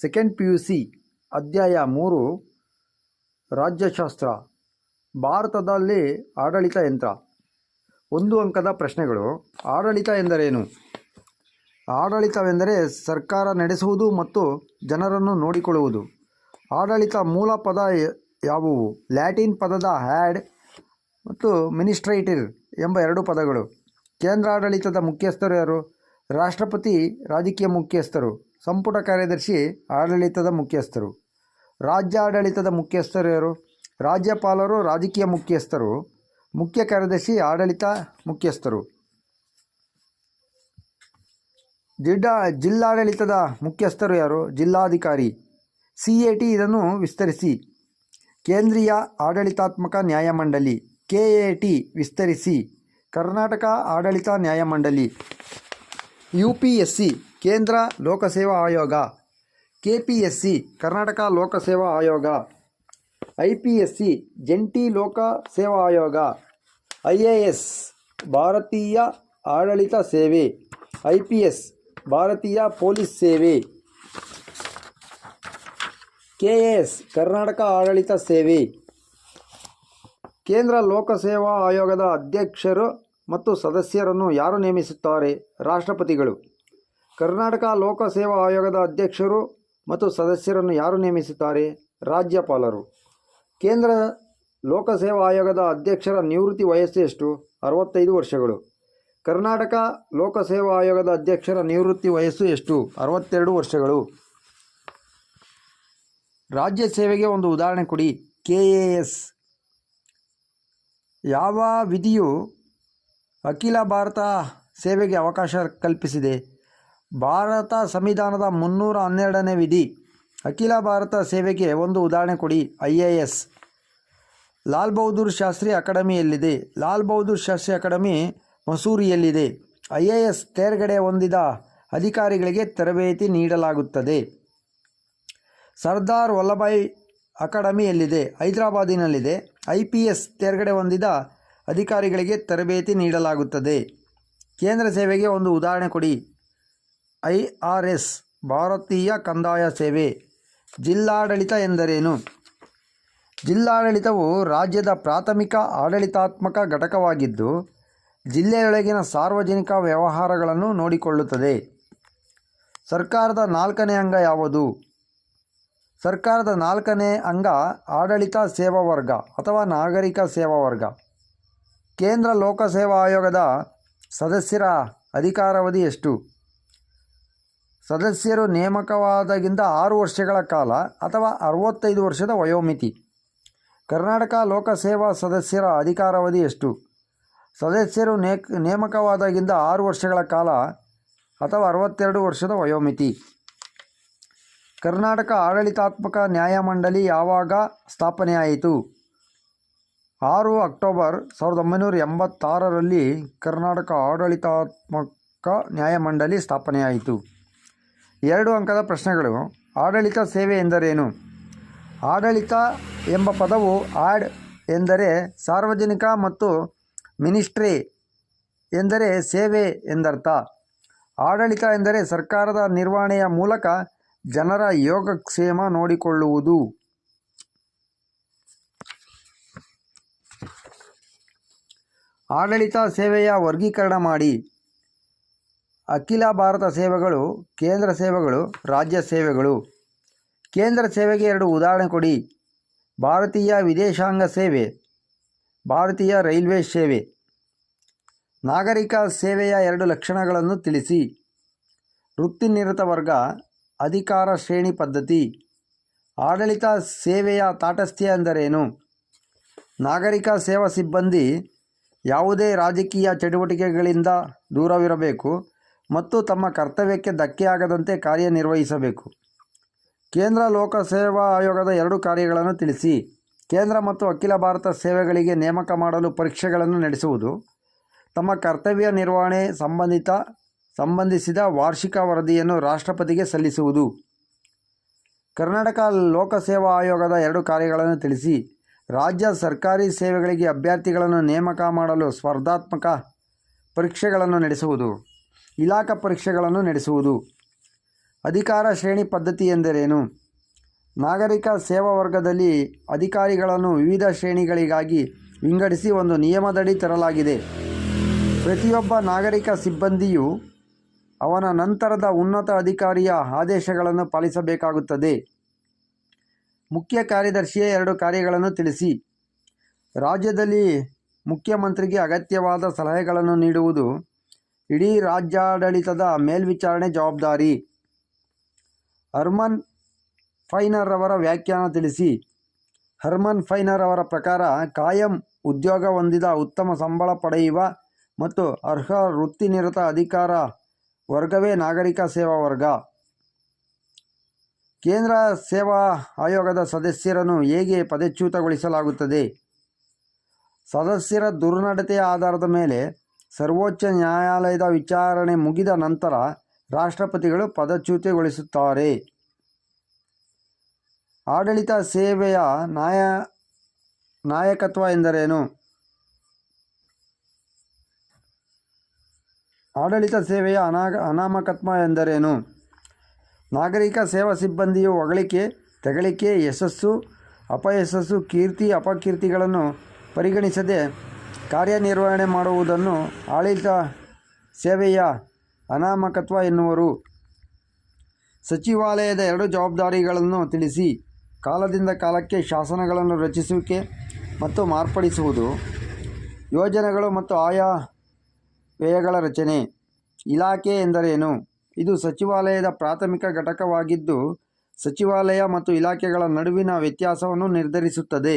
Second P U C ಅಧ್ಯಾಯ ಮೂರು, ರಾಜ್ಯಶಾಸ್ತ್ರ, ಭಾರತದಲ್ಲಿ ಆಡಳಿತ ಯಂತ್ರ. ಒಂದು ಅಂಕದ ಪ್ರಶ್ನೆಗಳು. ಆಡಳಿತ ಎಂದರೇನು? ಆಡಳಿತವೆಂದರೆ ಸರ್ಕಾರ ನಡೆಸುವುದು ಮತ್ತು ಜನರನ್ನು ನೋಡಿಕೊಳ್ಳುವುದು. ಆಡಳಿತ ಮೂಲ ಪದ ಯಾವುವು? ಲ್ಯಾಟಿನ್ ಪದದ ಹ್ಯಾಡ್ ಮತ್ತು ಮಿನಿಸ್ಟ್ರೇಟಿವ್ ಎಂಬ ಎರಡು ಪದಗಳು. ಕೇಂದ್ರ ಆಡಳಿತದ ಮುಖ್ಯಸ್ಥರು ಯಾರು? ರಾಷ್ಟ್ರಪತಿ, ರಾಜಕೀಯ ಮುಖ್ಯಸ್ಥರು, ಸಂಪುಟ ಕಾರ್ಯದರ್ಶಿ, ಆಡಳಿತದ ಮುಖ್ಯಸ್ಥರು. ರಾಜ್ಯ ಆಡಳಿತದ ಮುಖ್ಯಸ್ಥರು ಯಾರು? ರಾಜ್ಯಪಾಲರು, ರಾಜಕೀಯ ಮುಖ್ಯಸ್ಥರು. ಮುಖ್ಯ ಕಾರ್ಯದರ್ಶಿ, ಆಡಳಿತ ಮುಖ್ಯಸ್ಥರು. ಜಿಡ್ಡಾ ಜಿಲ್ಲಾಡಳಿತದ ಮುಖ್ಯಸ್ಥರು ಯಾರು? ಜಿಲ್ಲಾಧಿಕಾರಿ. ಸಿ ಎ ಟಿ ಇದನ್ನು ವಿಸ್ತರಿಸಿ. ಕೇಂದ್ರೀಯ ಆಡಳಿತಾತ್ಮಕ ನ್ಯಾಯಮಂಡಳಿ, ಕೆ ಎ ಟಿ ವಿಸ್ತರಿಸಿ. ಕರ್ನಾಟಕ ಆಡಳಿತ ನ್ಯಾಯಮಂಡಳಿ. ಯು ಪಿ ಎಸ್ ಸಿ ಕೇಂದ್ರ ಲೋಕಸೇವಾ ಆಯೋಗ K P S C Karnataka ಲೋಕಸೇವಾ ಆಯೋಗ ಐ ಪಿ ಎಸ್ ಸಿ ಜಂಟಿ ಲೋಕ ಸೇವಾ ಆಯೋಗ ಐ ಎ ಎಸ್ ಭಾರತೀಯ ಆಡಳಿತ ಸೇವೆ ಐ ಪಿ ಎಸ್ ಭಾರತೀಯ ಪೊಲೀಸ್ ಸೇವೆ ಕೆ ಎ ಎಸ್ ಕರ್ನಾಟಕ ಆಡಳಿತ ಸೇವೆ. ಕೇಂದ್ರ ಲೋಕಸೇವಾ ಆಯೋಗದ ಅಧ್ಯಕ್ಷರು ಮತ್ತು ಸದಸ್ಯರನ್ನು ಯಾರು ನೇಮಿಸುತ್ತಾರೆ? ರಾಷ್ಟ್ರಪತಿಗಳು. ಕರ್ನಾಟಕ ಲೋಕಸೇವಾ ಆಯೋಗದ ಅಧ್ಯಕ್ಷರು ಮತ್ತು ಸದಸ್ಯರನ್ನು ಯಾರು ನೇಮಿಸುತ್ತಾರೆ? ರಾಜ್ಯಪಾಲರು. ಕೇಂದ್ರ ಲೋಕಸೇವಾ ಆಯೋಗದ ಅಧ್ಯಕ್ಷರ ನಿವೃತ್ತಿ ವಯಸ್ಸು ಎಷ್ಟು? ಅರವತ್ತೈದು ವರ್ಷಗಳು. ಕರ್ನಾಟಕ ಲೋಕಸೇವಾ ಆಯೋಗದ ಅಧ್ಯಕ್ಷರ ನಿವೃತ್ತಿ ವಯಸ್ಸು ಎಷ್ಟು? ಅರವತ್ತೆರಡು ವರ್ಷಗಳು. ರಾಜ್ಯ ಸೇವೆಗೆ ಒಂದು ಉದಾಹರಣೆ ಕೊಡಿ. K A S. ಯಾವ ವಿಧಿಯು ಅಖಿಲ ಭಾರತ ಸೇವೆಗೆ ಅವಕಾಶ ಕಲ್ಪಿಸಿದೆ. ಭಾರತ ಸಂವಿಧಾನದ ಮುನ್ನೂರ ಹನ್ನೆರಡನೇ ವಿಧಿ. ಅಖಿಲ ಭಾರತ ಸೇವೆಗೆ ಒಂದು ಉದಾಹರಣೆ ಕೊಡಿ. I A S. Lal Bahadur Shastri ಅಕಾಡೆಮಿಯಲ್ಲಿದೆ. Lal Bahadur Shastri academy ಮಸೂರಿಯಲ್ಲಿದೆ. ಐ ಎ ಎಸ್ ತೇರ್ಗಡೆ ಹೊಂದಿದ ಅಧಿಕಾರಿಗಳಿಗೆ ತರಬೇತಿ ನೀಡಲಾಗುತ್ತದೆ. ಸರ್ದಾರ್ ವಲ್ಲಭಾಯ್ ಅಕಾಡೆಮಿಯಲ್ಲಿದೆ. ಹೈದರಾಬಾದಿನಲ್ಲಿದೆ. ಐ ಪಿ ಎಸ್ ತೇರ್ಗಡೆ ಹೊಂದಿದ ಅಧಿಕಾರಿಗಳಿಗೆ ತರಬೇತಿ ನೀಡಲಾಗುತ್ತದೆ. ಕೇಂದ್ರ ಸೇವೆಗೆ ಒಂದು ಉದಾಹರಣೆ ಕೊಡಿ. ಐ ಆರ್ ಎಸ್ ಭಾರತೀಯ ಕಂದಾಯ ಸೇವೆ ಜಿಲ್ಲಾಡಳಿತ ಎಂದರೇನು? ಜಿಲ್ಲಾಡಳಿತವು ರಾಜ್ಯದ ಪ್ರಾಥಮಿಕ ಆಡಳಿತಾತ್ಮಕ ಘಟಕವಾಗಿದ್ದು, ಜಿಲ್ಲೆಯೊಳಗಿನ ಸಾರ್ವಜನಿಕ ವ್ಯವಹಾರಗಳನ್ನು ನೋಡಿಕೊಳ್ಳುತ್ತದೆ. ಸರ್ಕಾರದ ನಾಲ್ಕನೇ ಅಂಗ ಯಾವುದು? ಸರ್ಕಾರದ ನಾಲ್ಕನೇ ಅಂಗ ಆಡಳಿತ ಸೇವಾ ವರ್ಗ ಅಥವಾ ನಾಗರಿಕ ಸೇವಾ ವರ್ಗ. ಕೇಂದ್ರ ಲೋಕಸೇವಾ ಆಯೋಗದ ಸದಸ್ಯರ ಅಧಿಕಾರಾವಧಿ ಎಷ್ಟು? ಸದಸ್ಯರು ನೇಮಕವಾದಾಗಿಂದ ಆರು ವರ್ಷಗಳ ಕಾಲ ಅಥವಾ ಅರವತ್ತೈದು ವರ್ಷದ ವಯೋಮಿತಿ. ಕರ್ನಾಟಕ ಲೋಕಸೇವಾ ಸದಸ್ಯರ ಅಧಿಕಾರಾವಧಿ ಎಷ್ಟು? ಸದಸ್ಯರು ನೇಕ್, ನೇಮಕವಾದಾಗಿಂದ ಆರು ವರ್ಷಗಳ ಕಾಲ ಅಥವಾ ಅರವತ್ತೆರಡು ವರ್ಷದ ವಯೋಮಿತಿ. ಕರ್ನಾಟಕ ಆಡಳಿತಾತ್ಮಕ ನ್ಯಾಯಮಂಡಳಿ ಯಾವಾಗ ಸ್ಥಾಪನೆಯಾಯಿತು? ಆರು ಅಕ್ಟೋಬರ್ ಸಾವಿರದ ಒಂಬೈನೂರ ಎಂಬತ್ತಾರರಲ್ಲಿ ಕರ್ನಾಟಕ ಆಡಳಿತಾತ್ಮಕ ನ್ಯಾಯಮಂಡಳಿ ಸ್ಥಾಪನೆಯಾಯಿತು. ಎರಡು ಅಂಕದ ಪ್ರಶ್ನೆಗಳು, ಆಡಳಿತ ಸೇವೆ ಎಂದರೇನು? ಆಡಳಿತ ಎಂಬ ಪದವು ಆಡ್ ಎಂದರೆ ಸಾರ್ವಜನಿಕ ಮತ್ತು ಮಿನಿಸ್ಟ್ರಿ ಎಂದರೆ ಸೇವೆ ಎಂದರ್ಥ. ಆಡಳಿತ ಎಂದರೆ ಸರ್ಕಾರದ ನಿರ್ವಹಣೆಯ ಮೂಲಕ ಜನರ ಯೋಗಕ್ಷೇಮ ನೋಡಿಕೊಳ್ಳುವುದು. ಆಡಳಿತ ಸೇವೆಯ ವರ್ಗೀಕರಣ ಮಾಡಿ. ಅಖಿಲ ಭಾರತ ಸೇವೆಗಳು, ಕೇಂದ್ರ ಸೇವೆಗಳು, ರಾಜ್ಯ ಸೇವೆಗಳು. ಕೇಂದ್ರ ಸೇವೆಗೆ ಎರಡು ಉದಾಹರಣೆ ಕೊಡಿ. ಭಾರತೀಯ ವಿದೇಶಾಂಗ ಸೇವೆ, ಭಾರತೀಯ ರೈಲ್ವೆ ಸೇವೆ. ನಾಗರಿಕ ಸೇವೆಯ ಎರಡು ಲಕ್ಷಣಗಳನ್ನು ತಿಳಿಸಿ. ವೃತ್ತಿನಿರತ ವರ್ಗ, ಅಧಿಕಾರ ಶ್ರೇಣಿ ಪದ್ಧತಿ. ಆಡಳಿತ ಸೇವೆಯ ತಾಟಸ್ಥ್ಯ ಎಂದರೇನು? ನಾಗರಿಕ ಸೇವಾ ಸಿಬ್ಬಂದಿ ಯಾವುದೇ ರಾಜಕೀಯ ಚಟುವಟಿಕೆಗಳಿಂದ ದೂರವಿರಬೇಕು ಮತ್ತು ತಮ್ಮ ಕರ್ತವ್ಯಕ್ಕೆ ಧಕ್ಕೆಯಾಗದಂತೆ ಕಾರ್ಯನಿರ್ವಹಿಸಬೇಕು. ಕೇಂದ್ರ ಲೋಕಸೇವಾ ಆಯೋಗದ ಎರಡು ಕಾರ್ಯಗಳನ್ನು ತಿಳಿಸಿ. ಕೇಂದ್ರ ಮತ್ತು ಅಖಿಲ ಭಾರತ ಸೇವೆಗಳಿಗೆ ನೇಮಕ ಮಾಡಲು ಪರೀಕ್ಷೆಗಳನ್ನು ನಡೆಸುವುದು. ತಮ್ಮ ಕರ್ತವ್ಯ ನಿರ್ವಹಣೆ ಸಂಬಂಧಿತ, ಸಂಬಂಧಿಸಿದ ವಾರ್ಷಿಕ ವರದಿಯನ್ನು ರಾಷ್ಟ್ರಪತಿಗೆ ಸಲ್ಲಿಸುವುದು. ಕರ್ನಾಟಕ ಲೋಕಸೇವಾ ಆಯೋಗದ ಎರಡು ಕಾರ್ಯಗಳನ್ನು ತಿಳಿಸಿ. ರಾಜ್ಯ ಸರ್ಕಾರಿ ಸೇವೆಗಳಿಗೆ ಅಭ್ಯರ್ಥಿಗಳನ್ನು ನೇಮಕ ಮಾಡಲು ಸ್ಪರ್ಧಾತ್ಮಕ ಪರೀಕ್ಷೆಗಳನ್ನು ನಡೆಸುವುದು, ಇಲಾಖಾ ಪರೀಕ್ಷೆಗಳನ್ನು ನಡೆಸುವುದು. ಅಧಿಕಾರ ಶ್ರೇಣಿ ಪದ್ಧತಿ ಎಂದರೇನು? ನಾಗರಿಕ ಸೇವಾ ವರ್ಗದಲ್ಲಿ ಅಧಿಕಾರಿಗಳನ್ನು ವಿವಿಧ ಶ್ರೇಣಿಗಳಿಗಾಗಿ ವಿಂಗಡಿಸಿ ಒಂದು ನಿಯಮದಡಿ ತರಲಾಗಿದೆ. ಪ್ರತಿಯೊಬ್ಬ ನಾಗರಿಕ ಸಿಬ್ಬಂದಿಯು ಅವನ ನಂತರದ ಉನ್ನತ ಅಧಿಕಾರಿಯ ಆದೇಶಗಳನ್ನು ಪಾಲಿಸಬೇಕಾಗುತ್ತದೆ. ಮುಖ್ಯ ಕಾರ್ಯದರ್ಶಿಯ ಎರಡು ಕಾರ್ಯಗಳನ್ನು ತಿಳಿಸಿ. ರಾಜ್ಯದಲ್ಲಿ ಮುಖ್ಯಮಂತ್ರಿಗೆ ಅಗತ್ಯವಾದ ಸಲಹೆಗಳನ್ನು ನೀಡುವುದು ಇಡೀ ರಾಜ್ಯಾಡಳಿತದ ಮೇಲ್ವಿಚಾರಣೆ ಜವಾಬ್ದಾರಿ. ಹರ್ಮನ್ ಫೈನರ್ ಅವರ ವ್ಯಾಖ್ಯಾನ ತಿಳಿಸಿ. ಹರ್ಮನ್ ಫೈನರ್ ಅವರ ಪ್ರಕಾರ ಕಾಯಂ ಉದ್ಯೋಗ ಹೊಂದಿದ ಉತ್ತಮ ಸಂಬಳ ಪಡೆಯುವ ಮತ್ತು ಅರ್ಹ ವೃತ್ತಿನಿರತ ಅಧಿಕಾರ ವರ್ಗವೇ ನಾಗರಿಕ ಸೇವಾ ವರ್ಗ. ಕೇಂದ್ರ ಸೇವಾ ಆಯೋಗದ ಸದಸ್ಯರನ್ನು ಹೇಗೆ ಪದಚ್ಯುತಗೊಳಿಸಲಾಗುತ್ತದೆ? ಸದಸ್ಯರ ದುರ್ನಡತೆಯ ಆಧಾರದ ಮೇಲೆ ಸರ್ವೋಚ್ಚ ನ್ಯಾಯಾಲಯದ ವಿಚಾರಣೆ ಮುಗಿದ ನಂತರ ರಾಷ್ಟ್ರಪತಿಗಳು ಪದಚ್ಯುತಗೊಳಿಸುತ್ತಾರೆ. ಆಡಳಿತ ಸೇವೆಯ ನಾಯ ನಾಯಕತ್ವ ಎಂದರೇನು? ಆಡಳಿತ ಸೇವೆಯ ಅನಾ ಅನಾಮಕತ್ವ ಎಂದರೇನು? ನಾಗರಿಕ ಸೇವಾ ಸಿಬ್ಬಂದಿಯು ಹೊಗಳಿಕೆ, ತೆಗಳಿಕೆ, ಯಶಸ್ಸು, ಅಪಯಶಸ್ಸು, ಕೀರ್ತಿ, ಅಪಕೀರ್ತಿಗಳನ್ನು ಪರಿಗಣಿಸದೆ ಕಾರ್ಯನಿರ್ವಹಣೆ ಮಾಡುವುದನ್ನು ಆಡಳಿತ ಸೇವೆಯ ಅನಾಮಕತ್ವ ಎನ್ನುವರು. ಸಚಿವಾಲಯದ ಎರಡು ಜವಾಬ್ದಾರಿಗಳನ್ನು ತಿಳಿಸಿ, ಕಾಲದಿಂದ ಕಾಲಕ್ಕೆ ಶಾಸನಗಳನ್ನು ರಚಿಸುವಿಕೆ ಮತ್ತು ಮಾರ್ಪಡಿಸುವುದು, ಯೋಜನೆಗಳು ಮತ್ತು ಆಯಾ ವ್ಯಯಗಳ ರಚನೆ, ಇಲಾಖೆ ಎಂದರೇನು? ಇದು ಸಚಿವಾಲಯದ ಪ್ರಾಥಮಿಕ ಘಟಕವಾಗಿದ್ದು ಸಚಿವಾಲಯ ಮತ್ತು ಇಲಾಖೆಗಳ ನಡುವಿನ ವ್ಯತ್ಯಾಸವನ್ನು ನಿರ್ಧರಿಸುತ್ತದೆ.